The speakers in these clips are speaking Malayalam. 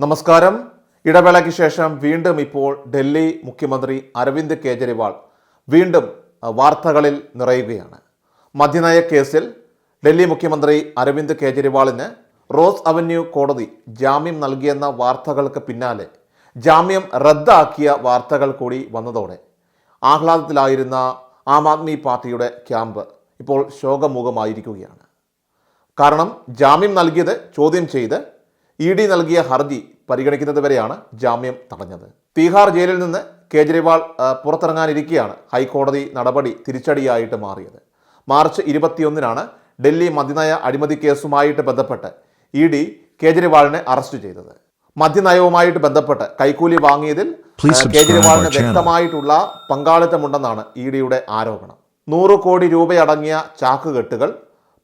നമസ്കാരം. ഇടവേളയ്ക്ക് ശേഷം വീണ്ടും ഇപ്പോൾ ഡൽഹി മുഖ്യമന്ത്രി അരവിന്ദ് കെജ്രിവാൾ വീണ്ടും വാർത്തകളിൽ നിറയുകയാണ്. മദ്യനയ കേസിൽ ഡൽഹി മുഖ്യമന്ത്രി അരവിന്ദ് കെജ്രിവാളിന് റോസ് അവന്യൂ കോടതി ജാമ്യം നൽകിയെന്ന വാർത്തകൾക്ക് പിന്നാലെ ജാമ്യം റദ്ദാക്കിയ വാർത്തകൾ കൂടി വന്നതോടെ ആഹ്ലാദത്തിലായിരുന്ന ആം ആദ്മി പാർട്ടിയുടെ ക്യാമ്പ് ഇപ്പോൾ ശോകമുഖമായിരിക്കുകയാണ്. കാരണം ജാമ്യം നൽകിയത് ചോദ്യം ചെയ്ത് ഇ ഡി നൽകിയ ഹർജി പരിഗണിക്കുന്നത് വരെയാണ് ജാമ്യം തടഞ്ഞത്. തീഹാർ ജയിലിൽ നിന്ന് കേജ്രിവാൾ പുറത്തിറങ്ങാനിരിക്കെയാണ് ഹൈക്കോടതി നടപടി തിരിച്ചടിയായിട്ട് മാറിയത്. മാർച്ച് ഇരുപത്തിയൊന്നിനാണ് ഡൽഹി മദ്യനയ അഴിമതി കേസുമായിട്ട് ബന്ധപ്പെട്ട് ഇ ഡി കേജ്രിവാളിനെ അറസ്റ്റ് ചെയ്തത്. മദ്യനയവുമായിട്ട് ബന്ധപ്പെട്ട് കൈക്കൂലി വാങ്ങിയതിൽ കേജ്രിവാളിന് വ്യക്തമായിട്ടുള്ള പങ്കാളിത്തമുണ്ടെന്നാണ് ഇ ഡിയുടെ ആരോപണം. നൂറ് കോടി രൂപയടങ്ങിയ ചാക്കുകെട്ടുകൾ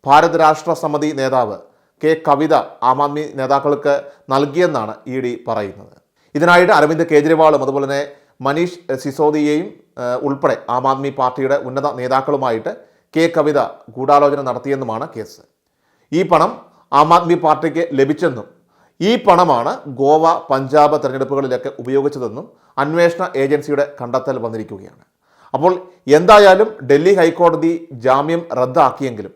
ഭാരത് രാഷ്ട്ര സമിതി നേതാവ് കെ കവിത ആം ആദ്മി നേതാക്കൾക്ക് നൽകിയെന്നാണ് ഇ ഡി പറയുന്നത്. ഇതിനായിട്ട് അരവിന്ദ് കേജ്രിവാളും അതുപോലെ തന്നെ മനീഷ് സിസോദിയെയും ഉൾപ്പെടെ ആം ആദ്മി പാർട്ടിയുടെ ഉന്നത നേതാക്കളുമായിട്ട് കെ കവിത ഗൂഢാലോചന നടത്തിയെന്നുമാണ് കേസ്. ഈ പണം ആം ആദ്മി പാർട്ടിക്ക് ലഭിച്ചെന്നും ഈ പണമാണ് ഗോവ പഞ്ചാബ് തെരഞ്ഞെടുപ്പുകളിലൊക്കെ ഉപയോഗിച്ചതെന്നും അന്വേഷണ ഏജൻസിയുടെ കണ്ടെത്തൽ വന്നിരിക്കുകയാണ്. അപ്പോൾ എന്തായാലും ഡൽഹി ഹൈക്കോടതി ജാമ്യം റദ്ദാക്കിയെങ്കിലും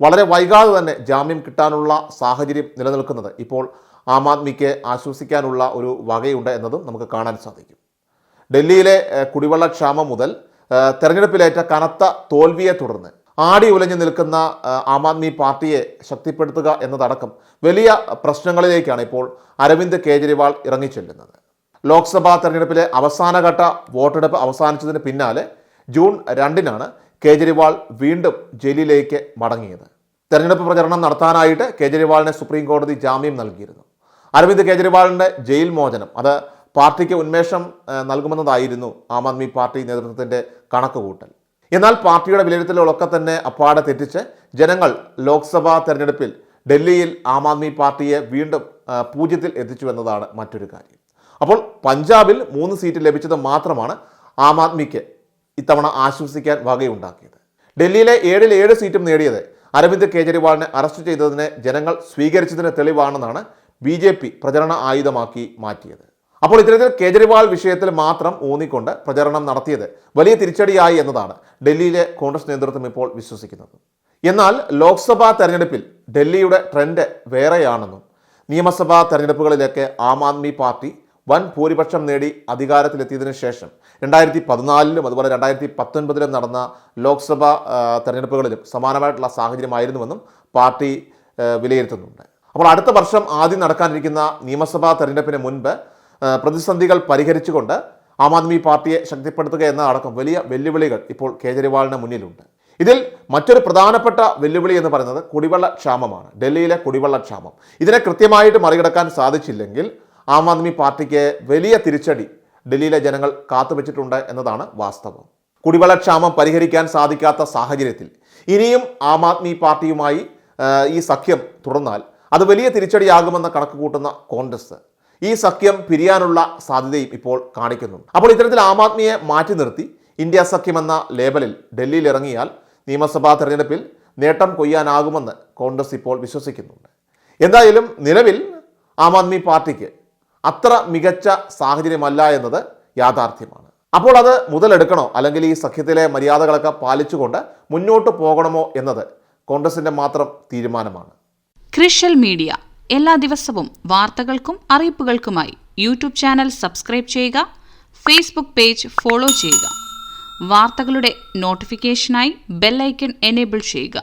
വളരെ വൈകാതെ തന്നെ ജാമ്യം കിട്ടാനുള്ള സാഹചര്യം നിലനിൽക്കുന്നത് ഇപ്പോൾ ആം ആദ്മിക്ക് ആശ്വസിക്കാനുള്ള ഒരു വകയുണ്ട് എന്നതും നമുക്ക് കാണാൻ സാധിക്കും. ഡൽഹിയിലെ കുടിവെള്ള കുടിവെള്ളക്ഷാമം മുതൽ തെരഞ്ഞെടുപ്പിലേറ്റ കനത്ത തോൽവിയെ തുടർന്ന് ആടി ഉലഞ്ഞു നിൽക്കുന്ന ആം ആദ്മി പാർട്ടിയെ ശക്തിപ്പെടുത്തുക എന്നതടക്കം വലിയ പ്രശ്നങ്ങളിലേക്കാണ് ഇപ്പോൾ അരവിന്ദ് കേജ്രിവാൾ ഇറങ്ങിച്ചെല്ലുന്നത്. ലോക്സഭാ തെരഞ്ഞെടുപ്പിലെ അവസാനഘട്ട വോട്ടെടുപ്പ് അവസാനിച്ചതിന് പിന്നാലെ ജൂൺ രണ്ടിനാണ് കേജ്രിവാൾ വീണ്ടും ജയിലിലേക്ക് മടങ്ങിയത്. തെരഞ്ഞെടുപ്പ് പ്രചരണം നടത്താനായിട്ട് കേജ്രിവാളിന് സുപ്രീം കോടതി ജാമ്യം നൽകിയിരുന്നു. അരവിന്ദ് കേജ്രിവാളിന്റെ ജയിൽ മോചനം അത് പാർട്ടിക്ക് ഉന്മേഷം നൽകുമെന്നതായിരുന്നു ആം ആദ്മി പാർട്ടി നേതൃത്വത്തിന്റെ കണക്കുകൂട്ടൽ. എന്നാൽ പാർട്ടിയുടെ വിലയിരുത്തലുകളൊക്കെ തന്നെ അപ്പാടെ തെറ്റിച്ച് ജനങ്ങൾ ലോക്സഭാ തെരഞ്ഞെടുപ്പിൽ ഡൽഹിയിൽ ആം ആദ്മി പാർട്ടിയെ വീണ്ടും പൂജ്യത്തിൽ എത്തിച്ചു എന്നതാണ് മറ്റൊരു കാര്യം. അപ്പോൾ പഞ്ചാബിൽ മൂന്ന് സീറ്റ് ലഭിച്ചത് മാത്രമാണ് ആം ആദ്മിക്ക്. ഇത്തവണ ആശ്വസിക്കാൻ വകയുണ്ടാക്കിയത്. ഡൽഹിയിലെ ഏഴിൽ ഏഴ് സീറ്റും നേടിയത് അരവിന്ദ് കെജ്രിവാളിനെ അറസ്റ്റ് ചെയ്തതിനെ ജനങ്ങൾ സ്വീകരിച്ചതിന് തെളിവാണെന്നാണ് ബി ജെ പി പ്രചരണ ആയുധമാക്കി മാറ്റിയത്. അപ്പോൾ ഇത്തരത്തിൽ കേജ്രിവാൾ വിഷയത്തിൽ മാത്രം ഊന്നിക്കൊണ്ട് പ്രചരണം നടത്തിയത് വലിയ തിരിച്ചടിയായി എന്നതാണ് ഡൽഹിയിലെ കോൺഗ്രസ് നേതൃത്വം ഇപ്പോൾ വിശ്വസിക്കുന്നത്. എന്നാൽ ലോക്സഭാ തെരഞ്ഞെടുപ്പിൽ ഡൽഹിയുടെ ട്രെൻഡ് വേറെയാണെന്നും നിയമസഭാ തെരഞ്ഞെടുപ്പുകളിലേക്ക് ആം ആദ്മി പാർട്ടി വൻ ഭൂരിപക്ഷം നേടി അധികാരത്തിലെത്തിയതിനു ശേഷം രണ്ടായിരത്തി പതിനാലിലും അതുപോലെ രണ്ടായിരത്തി പത്തൊൻപതിലും നടന്ന ലോക്സഭാ തെരഞ്ഞെടുപ്പുകളിലും സമാനമായിട്ടുള്ള സാഹചര്യമായിരുന്നുവെന്നും പാർട്ടി വിലയിരുത്തുന്നുണ്ട്. അപ്പോൾ അടുത്ത വർഷം ആദ്യം നടക്കാനിരിക്കുന്ന നിയമസഭാ തെരഞ്ഞെടുപ്പിന് മുൻപ് പ്രതിസന്ധികൾ പരിഹരിച്ചുകൊണ്ട് ആം ആദ്മി പാർട്ടിയെ ശക്തിപ്പെടുത്തുക എന്നതടക്കം വലിയ വെല്ലുവിളികൾ ഇപ്പോൾ കേജ്രിവാളിന് മുന്നിലുണ്ട്. ഇതിൽ മറ്റൊരു പ്രധാനപ്പെട്ട വെല്ലുവിളി എന്ന് പറയുന്നത് കുടിവെള്ള ക്ഷാമമാണ്. ഡൽഹിയിലെ കുടിവെള്ള ക്ഷാമം. ഇതിനെ കൃത്യമായിട്ട് മറികടക്കാൻ സാധിച്ചില്ലെങ്കിൽ ആം ആദ്മി പാർട്ടിക്ക് വലിയ തിരിച്ചടി ഡൽഹിയിലെ ജനങ്ങൾ കാത്തുവെച്ചിട്ടുണ്ട് എന്നതാണ് വാസ്തവം. കുടിവെള്ളക്ഷാമം പരിഹരിക്കാൻ സാധിക്കാത്ത സാഹചര്യത്തിൽ ഇനിയും ആം ആദ്മി പാർട്ടിയുമായി ഈ സഖ്യം തുടർന്നാൽ അത് വലിയ തിരിച്ചടിയാകുമെന്ന് കണക്ക് കൂട്ടുന്ന കോൺഗ്രസ്. ഈ സഖ്യം പിരിയാനുള്ള സാധ്യതയും ഇപ്പോൾ കാണിക്കുന്നുണ്ട്. അപ്പോൾ ഇത്തരത്തിൽ ആം ആദ്മിയെ മാറ്റി നിർത്തി ഇന്ത്യ സഖ്യം എന്ന ലേബലിൽ ഡൽഹിയിൽ ഇറങ്ങിയാൽ നിയമസഭാ തെരഞ്ഞെടുപ്പിൽ നേട്ടം കൊയ്യാനാകുമെന്ന് കോൺഗ്രസ് ഇപ്പോൾ വിശ്വസിക്കുന്നുണ്ട്. എന്തായാലും നിലവിൽ ആം ആദ്മി പാർട്ടിക്ക് അത്ര മികച്ച സാഹചര്യമല്ല എന്നത് യാഥാർത്ഥ്യമാണ്. അപ്പോൾ അത് മുതലെടുക്കണോ? അല്ലെങ്കിൽ ഈ സഖ്യത്തിലെ മര്യാദകളൊക്കെ പാലിച്ചുകൊണ്ട് മുന്നോട്ട് പോകണമോ എന്നത് കോൺഗ്രസിന്റെ മാത്രം തീരുമാനമാണ്. ക്രിഷ്യൽ മീഡിയ. എല്ലാ ദിവസവും വാർത്തകൾക്കും അറിയിപ്പുകൾക്കുമായി യൂട്യൂബ് ചാനൽ സബ്സ്ക്രൈബ് ചെയ്യുക ഫേസ്ബുക്ക് പേജ് ഫോളോ ചെയ്യുക. വാർത്തകളുടെ നോട്ടിഫിക്കേഷനായി ബെല്ലൈക്കൺ എനേബിൾ ചെയ്യുക.